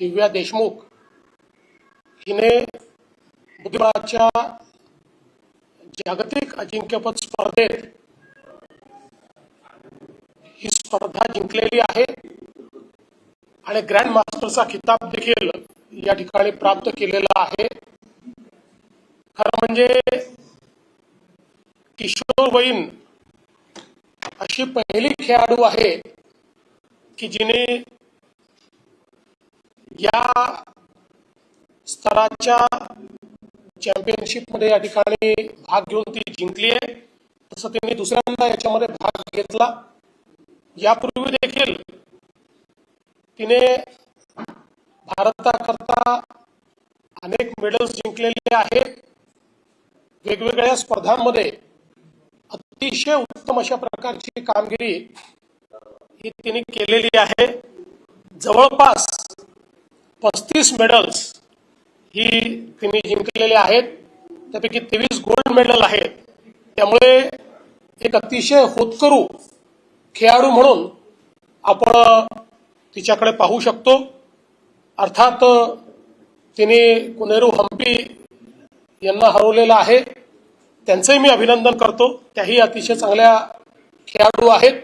दिव्या देशमुख हिने बुद्धिबळाच्या जागतिक अजिंक्यपद स्पर्धेत ही स्पर्धा जिंकलेली आहे आणि ग्रँड मास्टरचा खिताब देखील या ठिकाणी प्राप्त केलेला आहे. खरं म्हणजे किशोरवयीन अशी पहिली खेळाडू आहे की जिने या स्तराच्या चॅम्पियनशिपमध्ये या ठिकाणी भाग घेऊन ती जिंकली आहे. तसं त्यांनी दुसऱ्यांदा याच्यामध्ये भाग घेतला. यापूर्वी देखील तिने भारताकरता अनेक मेडल्स जिंकलेले आहेत. वेगवेगळ्या स्पर्धांमध्ये अतिशय उत्तम अशा प्रकारची कामगिरी ही तिने केलेली आहे. जवळपास पस्तीस मेडल्स ही तिने जिंकलेले आहेत. त्यापैकी तेवीस गोल्ड मेडल आहेत. त्यामुळे एक अतिशय होतकरू खेळाडू म्हणून आपण तिच्याकडे पाहू शकतो. अर्थात तिने कुनेरू हम्पी यांना हरवलेलं आहे. त्यांचंही मी अभिनंदन करतो. त्याही अतिशय चांगल्या खेळाडू आहेत.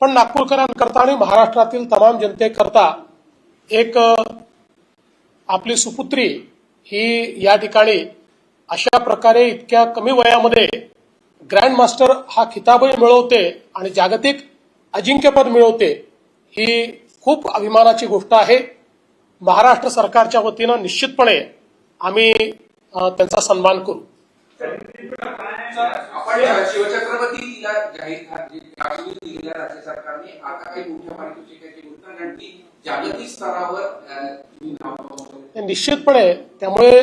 पण नागपूरकरांकरता आणि महाराष्ट्रातील तमाम जनतेकरता एक आपली सुपुत्री ही या ठिकाणी अशा प्रकारे इतक्या कमी वयामध्ये ग्रँड मास्टर हा खिताबही मिळवते आणि जागतिक अजिंक्यपद मिळवते ही खूप अभिमानाची गोष्ट आहे. महाराष्ट्र सरकारच्या वतीनं निश्चितपणे आम्ही त्यांचा सन्मान करू. शिवछत्रपतीला जाहीर दिलेल्या राज्य सरकारने आता काही मोठ्या कारण जागतिक स्तरावर निश्चितपणे त्यामुळे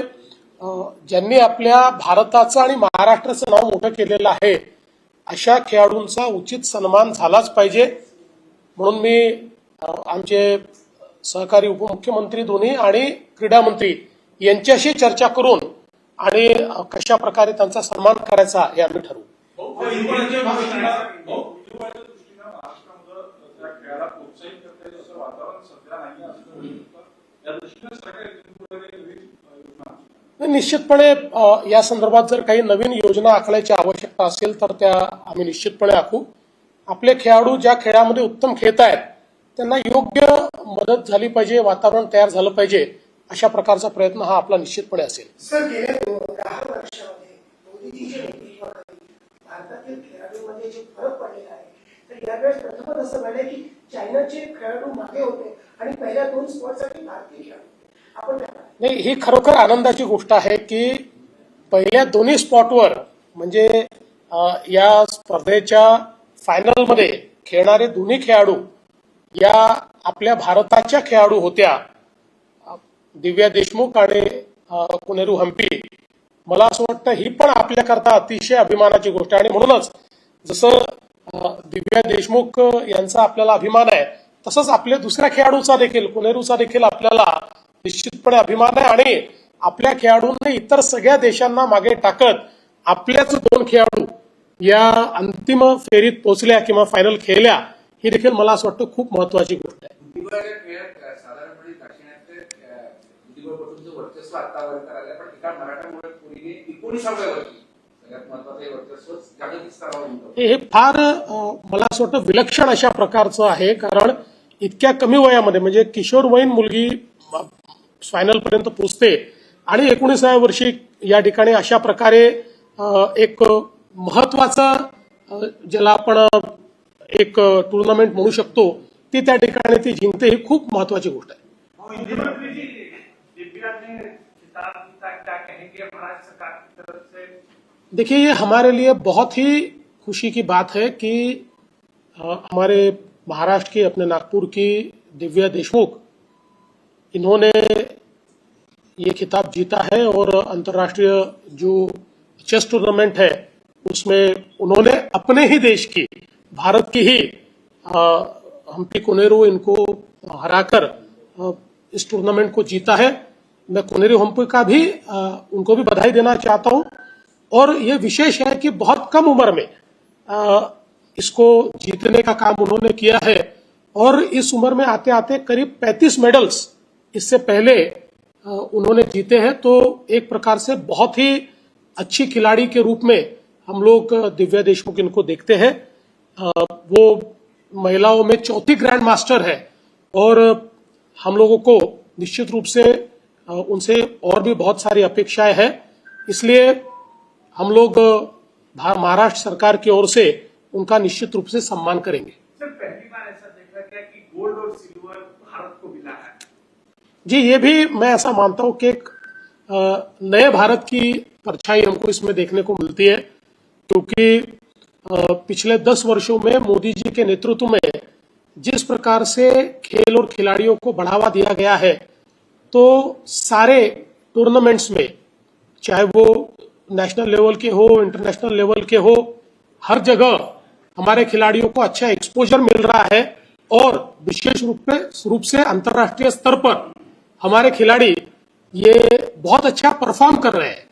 ज्यांनी आपल्या भारताचं आणि महाराष्ट्राचं नाव मोठं केलेलं आहे अशा खेळाडूंचा उचित सन्मान झालाच पाहिजे. म्हणून मी आमचे सहकारी उपमुख्यमंत्री दोन्ही आणि क्रीडा मंत्री यांच्याशी चर्चा करून आणि कशा प्रकारे त्यांचा सन्मान करायचा हे आम्ही ठरवू. नाही निश्चितपणे या संदर्भात जर काही नवीन योजना आखण्याची आवश्यकता असेल तर त्या आम्ही निश्चितपणे आखू. आपले खेळाडू ज्या खेळामध्ये उत्तम खेळत आहेत त्यांना योग्य मदत झाली पाहिजे वातावरण तयार झालं पाहिजे. अशा प्रकारचा प्रयत्न हा आपला निश्चितपणे असेल सर गेल्या दहा वर्षामध्ये मोदीजीच्या नेतृत्वाखाली भारतातील खेळाडूंमध्ये जे फरक पडलेला आहे तर यावेळेस प्रथमच असं घडलंय की चायनाचे खेळाडू मागे होते आणि पहिल्या दोन स्पॉटसाठी भारतीय खेळाडू. आपण? नाही ही खरोखर आनंदाची गोष्ट आहे की पहिल्या दोन्ही स्पॉटवर म्हणजे या स्पर्धेच्या फायनलमध्ये खेळणारे दोन्ही खेळाडू या आपल्या भारताच्या खेळाडू होत्या दिव्या देशमुख आणि कुनेरू हम्पी. मला असं वाटतं ही पण आपल्याकरता अतिशय अभिमानाची गोष्ट आहे. आणि म्हणूनच जसं दिव्या देशमुख यांचा आपल्याला अभिमान आहे तसंच आपल्या दुसऱ्या खेळाडूचा देखील कुनेरूचा देखील आपल्याला निश्चितपणे अभिमान आहे. आणि आपल्या खेळाडूंनी इतर सगळ्या देशांना मागे टाकत आपल्याच दोन खेळाडू या अंतिम फेरीत पोहोचल्या किंवा फायनल खेळल्या ही देखील मला असं वाटतं खूप महत्वाची गोष्ट आहे. बुद्धिबळाच्या खेळात साधारणपणे दाक्षिणात्य बुद्धिबळपटूंचं वर्चस्व आतावर करायला पण एका मराठा पुरीने एकोणीसाव्या वर्षी हे फार मला असं वाटतं विलक्षण अशा प्रकारचं आहे. कारण इतक्या कमी वयामध्ये म्हणजे किशोरवयीन मुलगी फायनल पर्यंत पोचते. आणि एकोणीसाव्या वर्षी या ठिकाणी अशा प्रकारे एक महत्वाचं ज्याला आपण एक टुर्नामेंट म्हणू शकतो ती त्या ठिकाणी ती जिंकते ही खूप महत्वाची गोष्ट आहे. देखिए ये हमारे लिए बहुत ही खुशी की बात है कि हमारे महाराष्ट्र की अपने नागपुर की दिव्या देशमुख इन्होंने ये खिताब जीता है और अंतर्राष्ट्रीय जो चेस टूर्नामेंट है उसमें उन्होंने अपने ही देश की भारत की ही अ, हम्पी कुनेरू इनको हराकर इस टूर्नामेंट को जीता है। मैं कुनेरू हम्पी का भी उनको भी बधाई देना चाहता हूँ। और ये विशेष है कि बहुत कम उम्र में इसको जीतने का काम उन्होंने किया है। और इस उम्र में आते आते करीब 35 मेडल्स इससे पहले उन्होंने जीते हैं। तो एक प्रकार से बहुत ही अच्छी खिलाड़ी के रूप में हम लोग दिव्या देशमुख इनको देखते हैं। वो महिलाओं में चौथी ग्रैंड मास्टर है और हम लोगों को निश्चित रूप से उनसे और भी बहुत सारी अपेक्षाएँ हैं। इसलिए हम लोग महाराष्ट्र सरकार की ओर से उनका निश्चित रूप से सम्मान करेंगे। सर पहली बार ऐसा देखा गया कि गोल्ड और सिल्वर भारत को मिला है। जी ये भी मैं ऐसा मानता हूँ कि एक नए भारत की परछाई हमको इसमें देखने को मिलती है क्योंकि पिछले दस वर्षों में मोदी जी के नेतृत्व में जिस प्रकार से खेल और खिलाड़ियों को बढ़ावा दिया गया है तो सारे टूर्नामेंट्स में, चाहे वो नेशनल लेवल के हो इंटरनेशनल लेवल के हो, हर जगह हमारे खिलाड़ियों को अच्छा एक्सपोजर मिल रहा है और विशेष रूप में रूप से अंतर्राष्ट्रीय स्तर पर हमारे खिलाड़ी ये बहुत अच्छा परफॉर्म कर रहे हैं।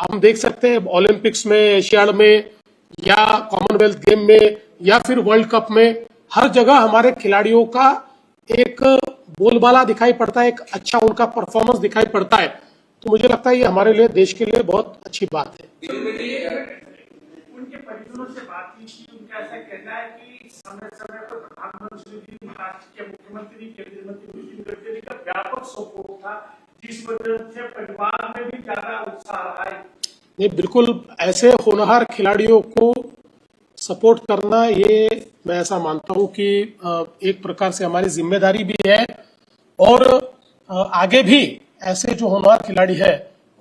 हम देख सकते हैं ओलंपिक्स में एशियाड में या कॉमनवेल्थ गेम में, या फिर वर्ल्ड कप में, हर जगह हमारे खिलाड़ियों का एक बोलबाला दिखाई पड़ता है, एक अच्छा उनका परफॉर्मेंस दिखाई पड़ता है। तो मुझे लगता है ये हमारे लिए, देश के लिए बहुत अच्छी बात है। उनके परिजनों से बात की उनका ऐसा कहना है कि समय समय पर प्रधानमंत्री जी, महाराष्ट्र के मुख्यमंत्री केंद्रीय मंत्री नितिन गडकरी का व्यापक सपोर्ट था, जिस वजह से परिवार में भी ज़्यादा उत्साह है नहीं, बिल्कुल ऐसे होनहार खिलाड़ियों को सपोर्ट करना, ये मैं ऐसा मानता हूँ कि एक प्रकार से हमारी ज़िम्मेदारी भी है और आगे भी ऐसे जो होनहार खिलाड़ी है,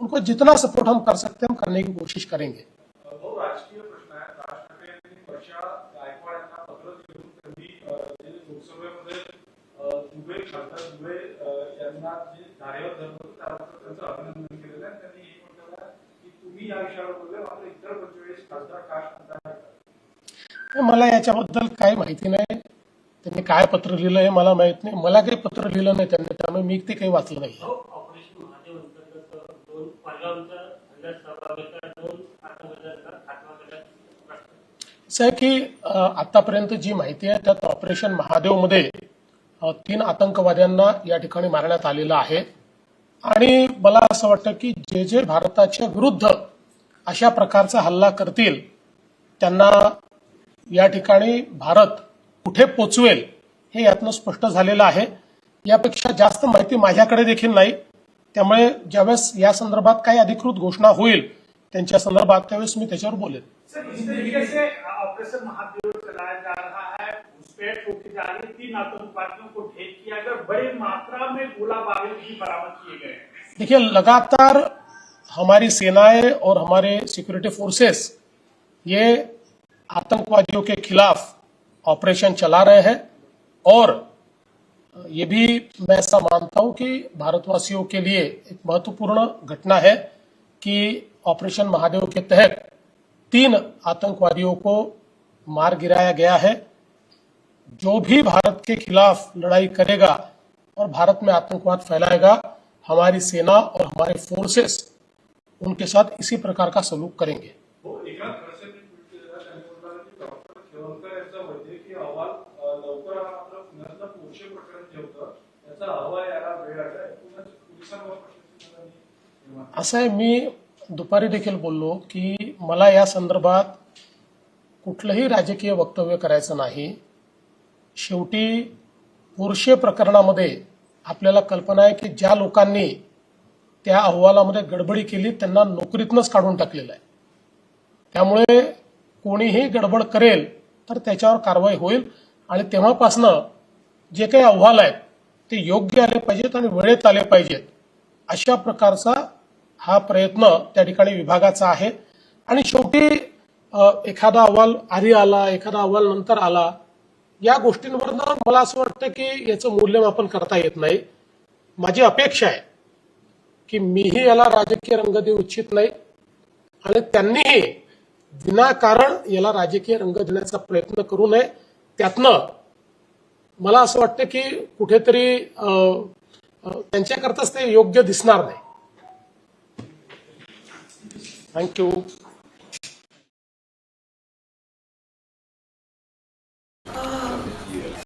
उनको जितना सपोर्ट हम कर सकते हैं, हम करने की कोशिश करेंगे। दुबे दुबे तुम्ही या विषयावर बोलले मात्र इतर पंचेचाळीस खासदार का शांत आहेत मला याच्याबद्दल काही माहिती नाही. त्यांनी काय पत्र लिहिलं हे मला माहीत नाही. मला काही पत्र लिहिलं नाही त्यांनी त्यामुळे मी ते काही वाचलं नाही. महादेव असं आहे की आतापर्यंत जी माहिती आहे त्यात ऑपरेशन महादेवमध्ये अ, तीन आतंकवाद्यांना या ठिकाणी मारण्यात आलेलं आहे. आणि मला असं वाटतं की जे जे भारताच्या विरुद्ध अशा प्रकारचा हल्ला करतील त्यांना या ठिकाणी भारत कुठे पोचवेल हे यातनं स्पष्ट झालेलं आहे. यापेक्षा जास्त माहिती माझ्याकडे देखील नाही. त्यामुळे ज्यावेळेस या संदर्भात काही अधिकृत घोषणा होईल त्यांच्या संदर्भात त्यावेळेस मी त्याच्यावर बोलेन। देखिए लगातार हमारी सेनाएँ और हमारे सिक्योरिटी फोर्सेस ये आतंकवादियों के खिलाफ ऑपरेशन चला रहे हैं। और ये भी मैं ऐसा मानता हूँ कि भारतवासियों के लिए एक महत्वपूर्ण घटना है कि ऑपरेशन महादेव के तहत तीन आतंकवादियों को मार गिराया गया है। जो भी भारत के खिलाफ लड़ाई करेगा और भारत में आतंकवाद फैलाएगा, हमारी सेना और हमारे फोर्सेस उनके साथ इसी प्रकार का सलूक करेंगे। असं आहे मी दुपारी देखील बोललो की मला या संदर्भात कुठलंही राजकीय वक्तव्य करायचं नाही. शेवटी पुरुषे प्रकरणामध्ये आपल्याला कल्पना आहे की ज्या लोकांनी त्या अहवालामध्ये गडबडी केली त्यांना नोकरीतनंच काढून टाकलेलं आहे. त्यामुळे कोणीही गडबड करेल तर त्याच्यावर कारवाई होईल. आणि तेव्हापासनं जे काही अहवाल आहेत ते योग्य आले पाहिजेत आणि वेळेत आले पाहिजेत. अशा प्रकारचा हा प्रयत्न त्या ठिकाणी विभागाचा आहे. आणि शेवटी एखादा अहवाल आधी आला एखादा अहवाल नंतर आला या गोष्टींवरनं मला असं वाटतं की याचं मूल्यमापन करता येत नाही. माझी अपेक्षा आहे की मीही याला राजकीय रंग देऊ इच्छित नाही. आणि त्यांनीही विनाकारण याला राजकीय रंग देण्याचा प्रयत्न करू नये. त्यातनं मला असं वाटतं की कुठेतरी त्यांच्याकरताच ते योग्य दिसणार नाही. थँक्यू